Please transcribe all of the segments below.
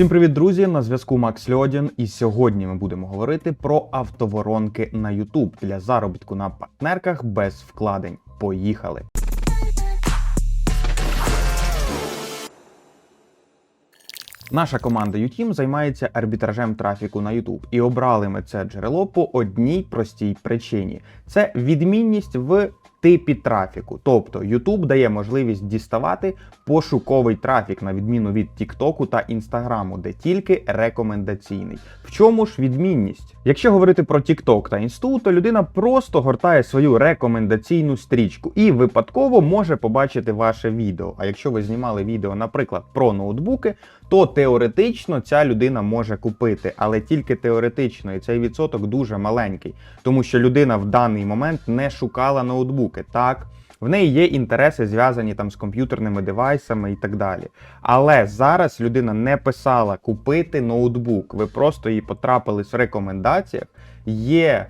Всім привіт, друзі! На зв'язку Макс Льодін, і сьогодні ми будемо говорити про автоворонки на YouTube для заробітку на партнерках без вкладень. Поїхали! Наша команда UTeam займається арбітражем трафіку на YouTube, і обрали ми це джерело по одній простій причині: це відмінність в типі трафіку. Тобто YouTube дає можливість діставати пошуковий трафік, на відміну від TikTok та Instagram, де тільки рекомендаційний. В чому ж відмінність? Якщо говорити про TikTok та Інсту, то людина просто гортає свою рекомендаційну стрічку і випадково може побачити ваше відео. А якщо ви знімали відео, наприклад, про ноутбуки, то теоретично ця людина може купити, але тільки теоретично, і цей відсоток дуже маленький, тому що людина в даний момент не шукала ноутбуки. Так, в неї є інтереси, зв'язані там з комп'ютерними девайсами і так далі. Але зараз людина не писала купити ноутбук. Ви просто її потрапили в рекомендаціях. Є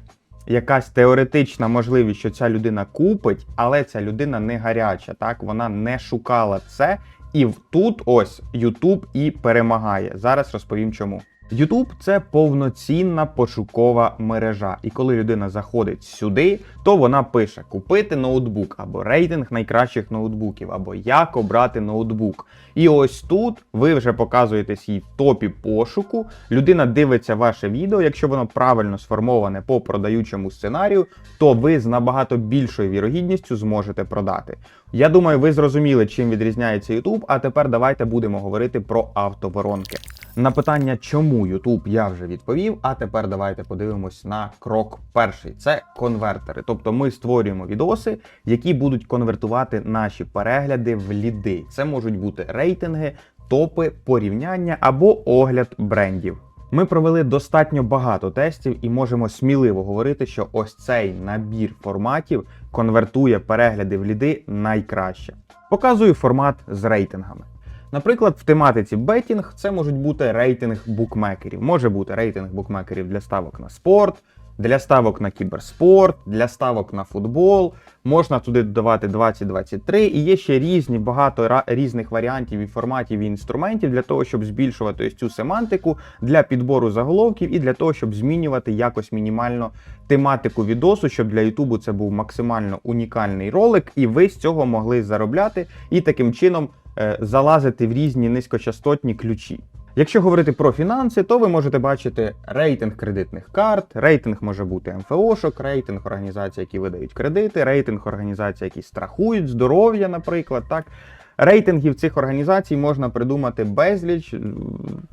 якась теоретична можливість, що ця людина купить, але ця людина не гаряча. Так, вона не шукала це. І тут ось YouTube і перемагає. Зараз розповім чому. YouTube – це повноцінна пошукова мережа. І коли людина заходить сюди, то вона пише купити ноутбук або рейтинг найкращих ноутбуків, або як обрати ноутбук. І ось тут ви вже показуєтесь їй в топі пошуку. Людина дивиться ваше відео. Якщо воно правильно сформоване по продаючому сценарію, то ви з набагато більшою вірогідністю зможете продати. Я думаю, ви зрозуміли, чим відрізняється YouTube, а тепер давайте будемо говорити про автоворонки. На питання, чому YouTube, я вже відповів. А тепер давайте подивимось на крок перший: це конвертери. Тобто ми створюємо відоси, які будуть конвертувати наші перегляди в ліди. Це можуть бути рейтинги, топи, порівняння або огляд брендів. Ми провели достатньо багато тестів і можемо сміливо говорити, що ось цей набір форматів конвертує перегляди в ліди найкраще. Показую формат з рейтингами. Наприклад, в тематиці бетінг це можуть бути рейтинг букмекерів. Може бути рейтинг букмекерів для ставок на спорт, для ставок на кіберспорт, для ставок на футбол. Можна туди додавати 2023 і є ще різні багато різних варіантів і форматів і інструментів для того, щоб збільшувати ось цю семантику для підбору заголовків і для того, щоб змінювати якось мінімально тематику відосу, щоб для Ютубу це був максимально унікальний ролик, і ви з цього могли заробляти і таким чином е, залазити в різні низькочастотні ключі. Якщо говорити про фінанси, то ви можете бачити рейтинг кредитних карт, рейтинг може бути МФОшок, рейтинг організацій, які видають кредити, рейтинг організацій, які страхують здоров'я, наприклад, так. Рейтингів цих організацій можна придумати безліч.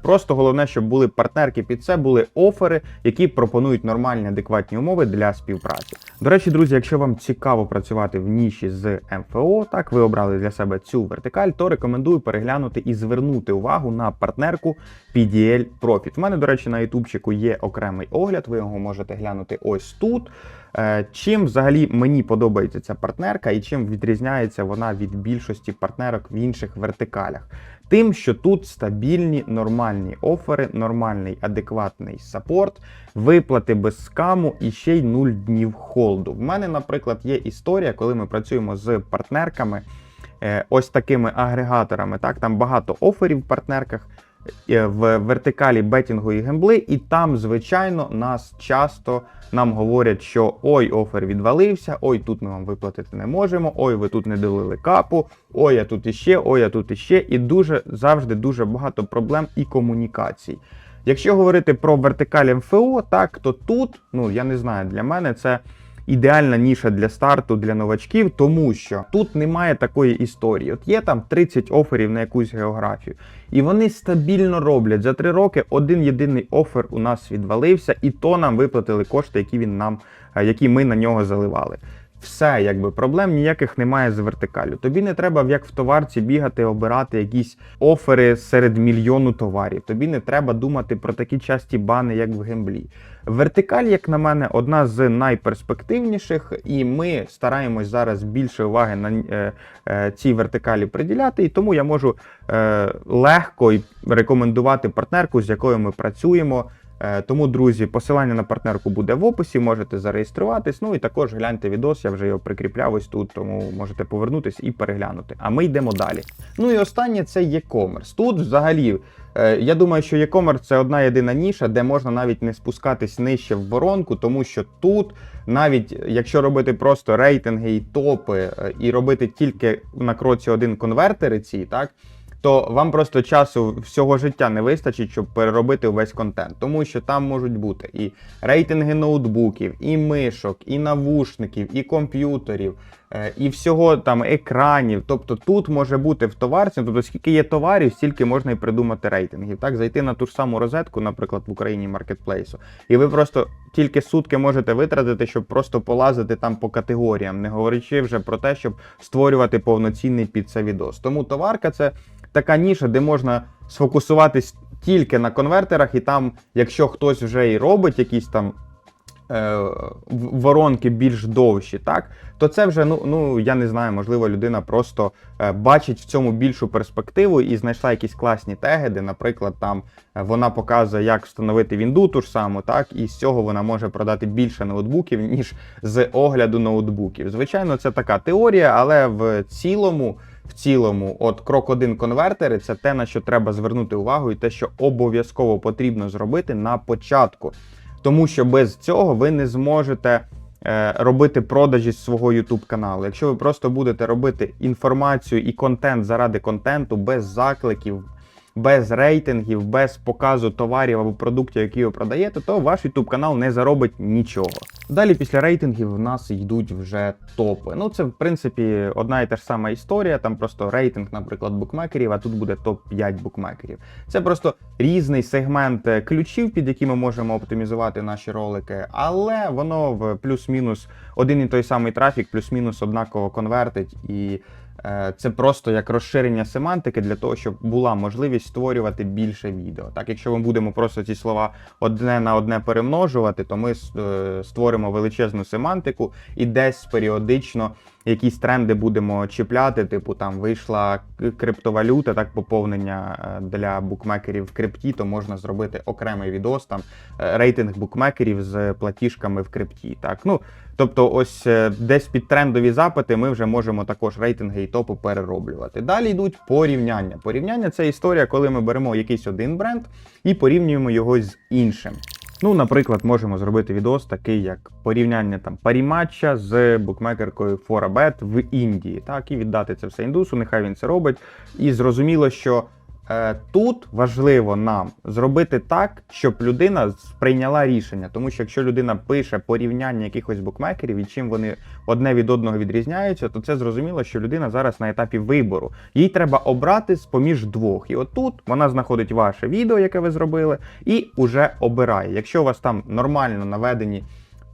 Просто головне, щоб були партнерки під це, були офери, які пропонують нормальні адекватні умови для співпраці. До речі, друзі, якщо вам цікаво працювати в ніші з МФО, так ви обрали для себе цю вертикаль, то рекомендую переглянути і звернути увагу на партнерку PDL Profit. У мене, до речі, на ютубчику є окремий огляд. Ви його можете глянути ось тут. Е, Чим взагалі мені подобається ця партнерка і чим відрізняється вона від більшості партнерок в інших вертикалях? Тим, що тут стабільні нормальні офери, нормальний адекватний сапорт, виплати без скаму і ще й 0 днів холду. В мене, наприклад, є історія, коли ми працюємо з партнерками, е, ось такими агрегаторами. Так, там багато оферів в партнерках. Е, В вертикалі бетінгу і гембли, і там, звичайно, нас часто нам говорять, що ой, офер відвалився, ой, тут ми вам виплатити не можемо, ой, ви тут не долили капу, ой, а тут іще, ой, а тут іще. І дуже завжди дуже багато проблем і комунікацій. Якщо говорити про вертикаль МФО, так то тут, ну я не знаю, для мене це ідеальна ніша для старту для новачків, тому що тут немає такої історії. От є там 30 оферів на якусь географію, і вони стабільно роблять. За три роки один єдиний офер у нас відвалився, і то нам виплатили кошти, які він нам, е, які ми на нього заливали. Все, якби проблем ніяких немає з вертикалю. Тобі не треба, як в товарці, бігати, обирати якісь офери серед мільйону товарів. Тобі не треба думати про такі часті бани, як в гемблі. Вертикаль, як на мене, одна з найперспективніших, і ми стараємось зараз більше уваги на е, е, цій вертикалі приділяти. І тому я можу е, легко рекомендувати партнерку, з якою ми працюємо. Е, Тому, друзі, посилання на партнерку буде в описі, можете зареєструватись. Ну і також гляньте відос, я вже його прикріпляв ось тут, тому можете повернутись і переглянути. А ми йдемо далі. Ну і останнє це e-commerce. Тут взагалі. е, Я думаю, що e-commerce це одна єдина ніша, де можна навіть не спускатись нижче в воронку, тому що тут, навіть якщо робити просто рейтинги і топи, е, і робити тільки на кроці один конвертери ці, так то вам просто часу всього життя не вистачить, щоб переробити увесь контент, тому що там можуть бути і рейтинги ноутбуків, і мишок, і навушників, і комп'ютерів, і всього там екранів. Тобто тут може бути в товарці, тобто скільки є товарів, стільки можна і придумати рейтингів. Так, зайти на ту ж саму розетку, наприклад, в Україні маркетплейсу, і ви просто тільки сутки можете витратити, щоб просто полазити там по категоріям, не говорячи вже про те, щоб створювати повноцінний під це відос. Тому товарка це така ніша, де можна сфокусуватись тільки на конвертерах, і там, якщо хтось вже і робить якісь там. Е, Воронки більш довші, так то це вже ну ну я не знаю, можливо, людина просто е, бачить в цьому більшу перспективу і знайшла якісь класні теги, де, наприклад, там е, вона показує, як встановити вінду ту ж саму, так і з цього вона може продати більше ноутбуків ніж з огляду ноутбуків. Звичайно, це така теорія, але в цілому. В цілому, от крок 1 конвертери це те, на що треба звернути увагу, і те, що обов'язково потрібно зробити на початку. Тому що без цього ви не зможете е, робити продажі з свого YouTube каналу. Якщо ви просто будете робити інформацію і контент заради контенту, без закликів, без рейтингів, без показу товарів або продуктів, які ви продаєте, то ваш YouTube канал не заробить нічого. Далі після рейтингів в нас йдуть вже топи. Ну це в принципі одна і та ж сама історія. Там просто рейтинг, наприклад, букмекерів, а тут буде топ 5 букмекерів. Це просто різний сегмент е, ключів, під які ми можемо оптимізувати наші ролики, але воно в плюс-мінус один і той самий трафік, плюс-мінус однаково конвертить і. Е, Це просто як розширення семантики для того, щоб була можливість створювати більше відео. Так, якщо ми будемо просто ці слова одне на одне перемножувати, то ми е, створимо величезну семантику і десь періодично якісь тренди будемо чіпляти. Типу там вийшла криптовалюта, так поповнення е, для букмекерів в крипті, то можна зробити окремий відос там е, рейтинг букмекерів з платіжками в крипті. Так, ну тобто, ось е, десь під трендові запити ми вже можемо також рейтинги і топи перероблювати. Далі йдуть порівняння. Порівняння це історія, коли ми беремо якийсь один бренд і порівнюємо його з іншим. Ну, наприклад, можемо зробити відос такий, як порівняння там паріматча з букмекеркою Forabet в Індії, так, і віддати це все індусу, нехай він це робить. І зрозуміло, що тут важливо нам зробити так, щоб людина сприйняла рішення. Тому що якщо людина пише порівняння якихось букмекерів і чим вони одне від одного відрізняються, то це зрозуміло, що людина зараз на етапі вибору. Їй треба обрати з поміж двох. І отут вона знаходить ваше відео, яке ви зробили, і уже обирає. Якщо у вас там нормально наведені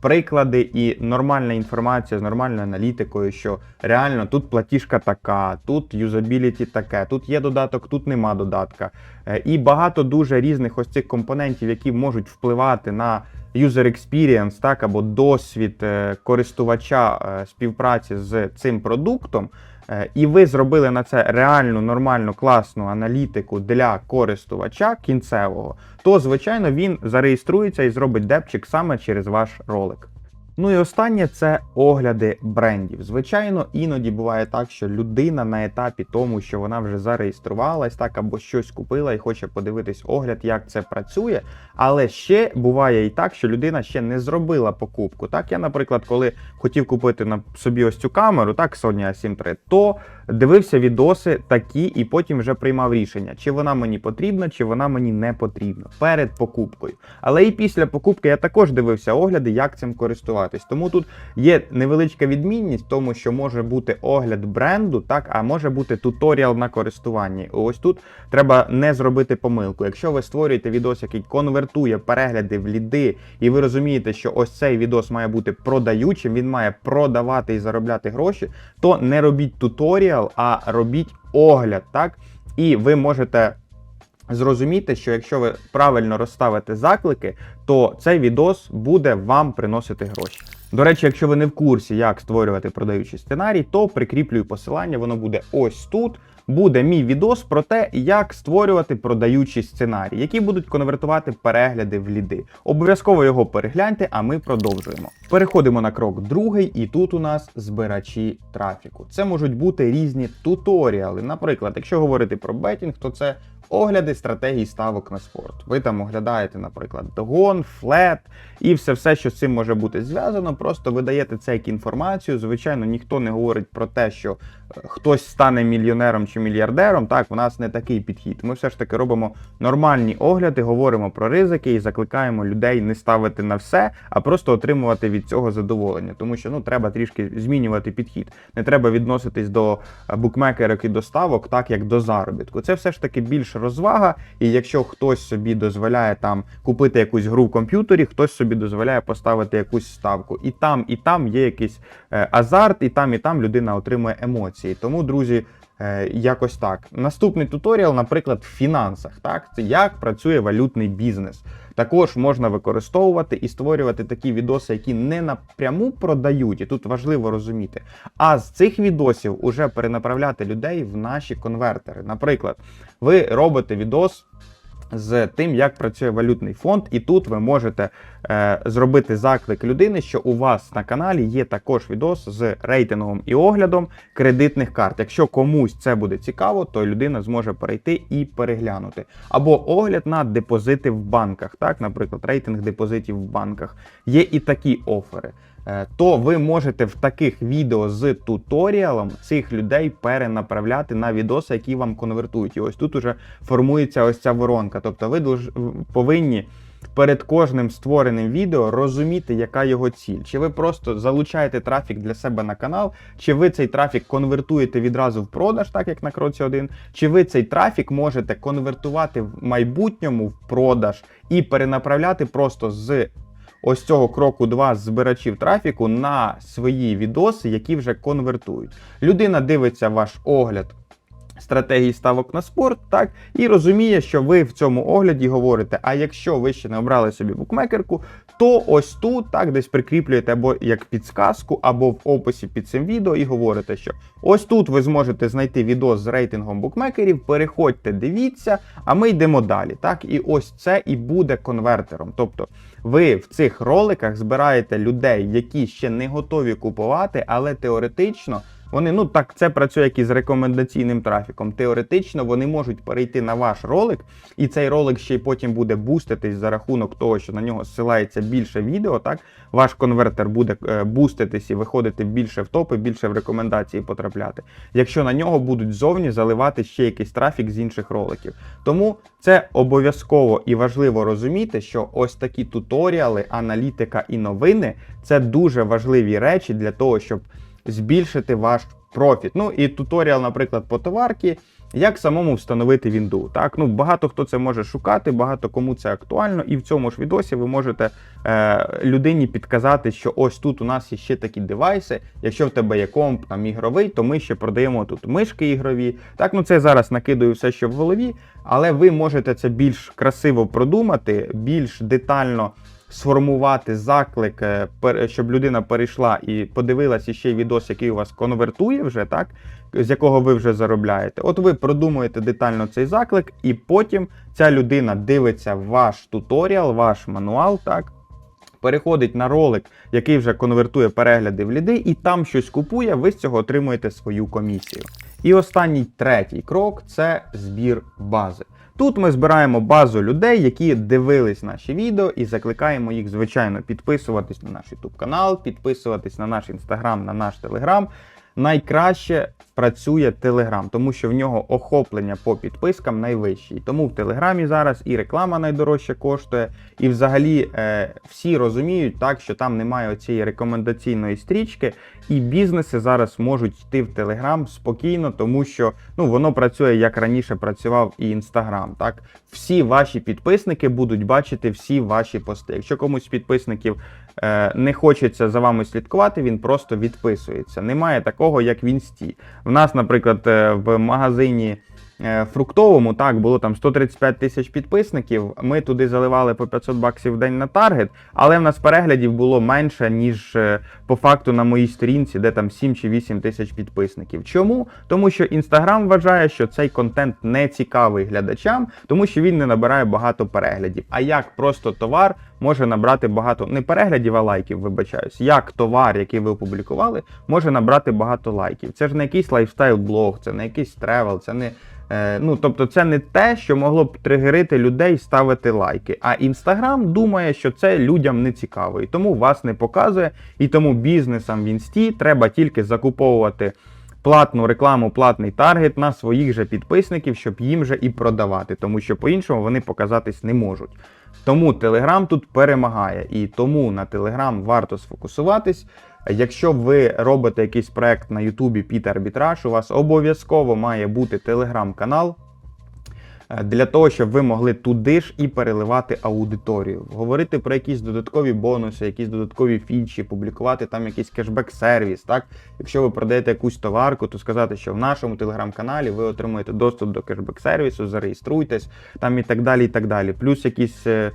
приклади і нормальна інформація з нормальною аналітикою, що реально тут платіжка така, тут юзабіліті таке, тут є додаток, тут нема додатка. Е, І багато дуже різних ось цих компонентів, які можуть впливати на user experience, так, або досвід е, користувача е, співпраці з цим продуктом. Е, І ви зробили на це реальну, нормальну, класну аналітику для користувача кінцевого, то звичайно він зареєструється і зробить депчик саме через ваш ролик. Ну і останнє це огляди брендів. Звичайно, іноді буває так, що людина на етапі тому, що вона вже зареєструвалась, так або щось купила і хоче подивитись огляд, як це працює. Але ще буває і так, що людина ще не зробила покупку. Так, я, наприклад, коли хотів купити на собі ось цю камеру, так, Sony A7 III, то дивився відоси такі і потім вже приймав рішення, чи вона мені потрібна, чи вона мені не потрібна перед покупкою. Але і після покупки я також дивився огляди, як цим користуватись. Тому тут є невеличка відмінність в тому, що може бути огляд бренду, так, а може бути туторіал на користуванні. Ось тут треба не зробити помилку. Якщо ви створюєте відос, який конвертує перегляди в ліди, і ви розумієте, що ось цей відос має бути продаючим, він має продавати і заробляти гроші, то не робіть туторіал, а робіть огляд, так? І ви можете зрозуміти, що якщо ви правильно розставите заклики, то цей відос буде вам приносити гроші. До речі, якщо ви не в курсі, як створювати продаючий сценарій, то прикріплюю посилання, воно буде ось тут. Буде мій відос про те, як створювати продаючий сценарій, які будуть конвертувати перегляди в ліди. Обов'язково його перегляньте, а ми продовжуємо. Переходимо на крок другий, і тут у нас збирачі трафіку. Це можуть бути різні туторіали. Наприклад, якщо говорити про бетінг, то це огляди стратегій ставок на спорт. Ви там оглядаєте, наприклад, догон, флет і все, все, що з цим може бути зв'язано. Просто видаєте це як інформацію. Звичайно, ніхто не говорить про те, що хтось стане мільйонером чи мільярдером. Так, у нас не такий підхід. Ми все ж таки робимо нормальні огляди, говоримо про ризики і закликаємо людей не ставити на все, а просто отримувати від цього задоволення. Тому що ну треба трішки змінювати підхід. Не треба відноситись до е, букмекерок і доставок, так як до заробітку. Це все ж таки більш розвага. І якщо хтось собі дозволяє там купити якусь гру в комп'ютері, хтось собі дозволяє поставити якусь ставку. І там, і там є якийсь е, азарт, і там, і там людина отримує емоції. Тому, друзі. е, Якось так. Наступний туторіал, наприклад, в фінансах. Так, це як працює валютний бізнес. Також можна використовувати і створювати такі відоси, які не напряму продають, і тут важливо розуміти. А з цих відосів уже перенаправляти людей в наші конвертери. Наприклад, ви робите відос. З тим, як працює валютний фонд, і тут ви можете е, зробити заклик людини, що у вас на каналі є також відос з рейтингом і оглядом кредитних карт. Якщо комусь це буде цікаво, то людина зможе перейти і переглянути. Або огляд на депозити в банках, так, наприклад, рейтинг депозитів в банках. Є і такі офери. Е, То ви можете в таких відео з туторіалом цих людей перенаправляти на відоси, які вам конвертують. І ось тут уже формується ось ця воронка. Тобто ви повинні перед кожним створеним відео розуміти, яка його ціль. Чи ви просто залучаєте трафік для себе на канал, чи ви цей трафік конвертуєте відразу в продаж, так як на кроці 1, чи ви цей трафік можете конвертувати в майбутньому в продаж і перенаправляти просто з ось цього кроку 2 з збирачів трафіку на свої відоси, які вже конвертують. Людина дивиться ваш огляд. Стратегії ставок на спорт, так, і розуміє, що ви в цьому огляді говорите: а якщо ви ще не обрали собі букмекерку, то ось тут так десь прикріплюєте або як підсказку, або в описі під цим відео, і говорите, що ось тут ви зможете знайти відео з рейтингом букмекерів. Переходьте, дивіться, а ми йдемо далі. Так, і ось це і буде конвертером. Тобто ви в цих роликах збираєте людей, які ще не готові купувати, але теоретично. Вони ну так це працює як і з рекомендаційним трафіком. Теоретично вони можуть перейти на ваш ролик, і цей ролик ще й потім буде буститись за рахунок того, що на нього зсилається більше відео. Так ваш конвертер буде е, буститись і виходити більше в топи, більше в рекомендації потрапляти. Якщо на нього будуть зовні заливати ще якийсь трафік з інших роликів. Тому це обов'язково і важливо розуміти, що ось такі туторіали, аналітика і новини це дуже важливі речі для того, щоб збільшити ваш профіт. Ну і туторіал, наприклад, по товарці, як самому встановити вінду. Так, ну багато хто це може шукати, багато кому це актуально, і в цьому ж відосі ви можете е, людині підказати, що ось тут у нас є ще такі девайси. Якщо в тебе є комп там ігровий, то ми ще продаємо тут мишки ігрові. Так, ну це зараз накидаю все, що в голові, але ви можете це більш красиво продумати, більш детально сформувати заклик, е, щоб людина перейшла і подивилася ще й відос, який у вас конвертує вже, так? З якого ви вже заробляєте. От ви продумуєте детально цей заклик, і потім ця людина дивиться ваш туторіал, ваш мануал, так? Переходить на ролик, який вже конвертує перегляди в ліди, і там щось купує, ви з цього отримуєте свою комісію. І останній третій крок це збір бази. Тут ми збираємо базу людей, які дивились наші відео, і закликаємо їх, звичайно, підписуватись на наш YouTube канал, підписуватись на наш інстаграм, на наш телеграм. Найкраще працює Telegram, тому що в нього охоплення по підпискам найвищі. Тому в Телеграмі зараз і реклама найдорожча коштує, і взагалі е, всі розуміють, так що там немає цієї рекомендаційної стрічки, і бізнеси зараз можуть йти в Телеграм спокійно, тому що ну воно працює як раніше працював і Інстаграм. Так, всі ваші підписники будуть бачити всі ваші пости. Якщо комусь підписників е, не хочеться за вами слідкувати, він просто відписується. Немає такого, як в інсті. В нас, наприклад, е, в магазині е, фруктовому так було там 135 тисяч підписників. Ми туди заливали по 500 баксів в день на таргет, але в нас переглядів було менше, ніж е, по факту на моїй сторінці, де там 7 чи 8 тисяч підписників. Чому? Тому що Інстаграм вважає, що цей контент не цікавий глядачам, тому що він не набирає багато переглядів. А як просто товар може набрати багато не переглядів, а лайків, вибачаюсь. Як товар, який ви опублікували, може набрати багато лайків. Це ж не якийсь лайфстайл-блог, це не якийсь тревел, це не. е, Ну, тобто, це не те, що могло б тригерити людей ставити лайки. А інстаграм думає, що це людям не цікаво, і тому вас не показує. І тому бізнесам в інсті треба тільки закуповувати платну рекламу, платний таргет на своїх же підписників, щоб їм же і продавати, тому що по-іншому вони показатись не можуть. Тому Telegram тут перемагає, і тому на Telegram варто сфокусуватись. Якщо ви робите якийсь проект на Ютубі під арбітраж, у вас обов'язково має бути телеграм-канал. Е, Для того, щоб ви могли туди ж і переливати аудиторію, говорити про якісь додаткові бонуси, якісь додаткові фічі, публікувати там якийсь кешбек-сервіс. Так, якщо ви продаєте якусь товарку, то сказати, що в нашому телеграм-каналі ви отримуєте доступ до кешбек-сервісу, зареєструйтесь там і так далі. і так далі. Плюс якісь е,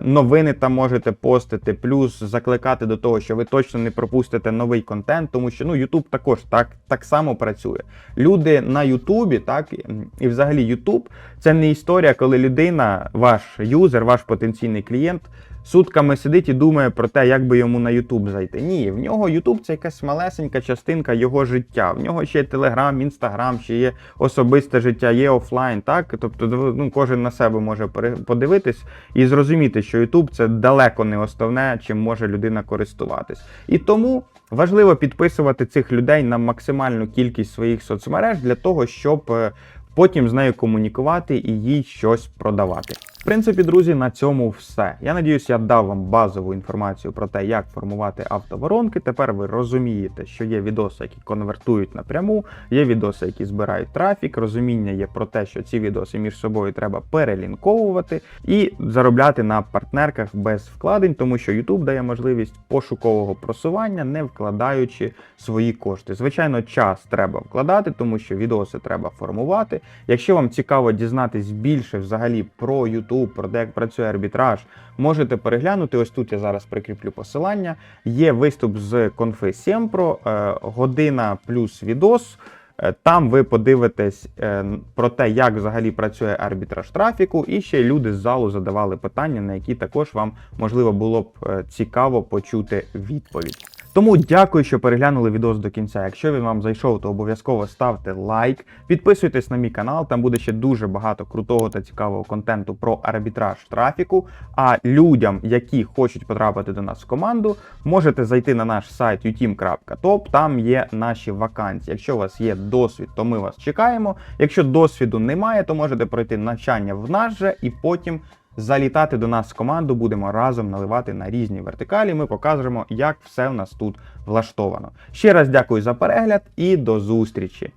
новини там можете постити, плюс закликати до того, що ви точно не пропустите новий контент, тому що ну YouTube також так, так само працює. Люди на Ютубі, так і взагалі Ютуб це не історія, коли людина, ваш юзер, ваш потенційний клієнт. Сутками сидить і думає про те, як би йому на Ютуб зайти. Ні, в нього Ютуб це якась малесенька частинка його життя. В нього ще є Телеграм, Інстаграм, ще є особисте життя, є офлайн. Так, тобто, ну кожен на себе може подивитись і зрозуміти, що Ютуб це далеко не основне, чим може людина користуватись. І тому важливо підписувати цих людей на максимальну кількість своїх соцмереж для того, щоб е, потім з нею комунікувати і їй щось продавати. В принципі, друзі, на цьому все. Я надіюсь, я дав вам базову інформацію про те, як формувати автоворонки. Тепер ви розумієте, що є відоси, які конвертують напряму, є відоси, які збирають трафік. Розуміння є про те, що ці відоси між собою треба перелінковувати і заробляти на партнерках без вкладень, тому що YouTube дає можливість пошукового просування, не вкладаючи свої кошти. Звичайно, час треба вкладати, тому що відоси треба формувати. Якщо вам цікаво дізнатись більше взагалі про YouTube, про те, як працює арбітраж, можете переглянути. Ось тут я зараз прикріплю посилання. Є виступ з конфи Сємпро, е, година плюс відос. Е, Там ви подивитесь е, про те, як взагалі працює арбітраж трафіку, і ще люди з залу задавали питання, на які також вам можливо було б цікаво почути відповідь. Тому дякую, що переглянули відео до кінця. Якщо він вам зайшов, то обов'язково ставте лайк, підписуйтесь на мій канал, там буде ще дуже багато крутого та цікавого контенту про арбітраж трафіку. А людям, які хочуть потрапити до нас в команду, можете зайти на наш сайт uteam.top, там є наші вакансії. Якщо у вас є досвід, то ми вас чекаємо. Якщо досвіду немає, то можете пройти навчання в нас же і потім залітати до нас в команду, будемо разом наливати на різні вертикалі. Ми покажемо, як все в нас тут влаштовано. Ще раз дякую за перегляд і до зустрічі!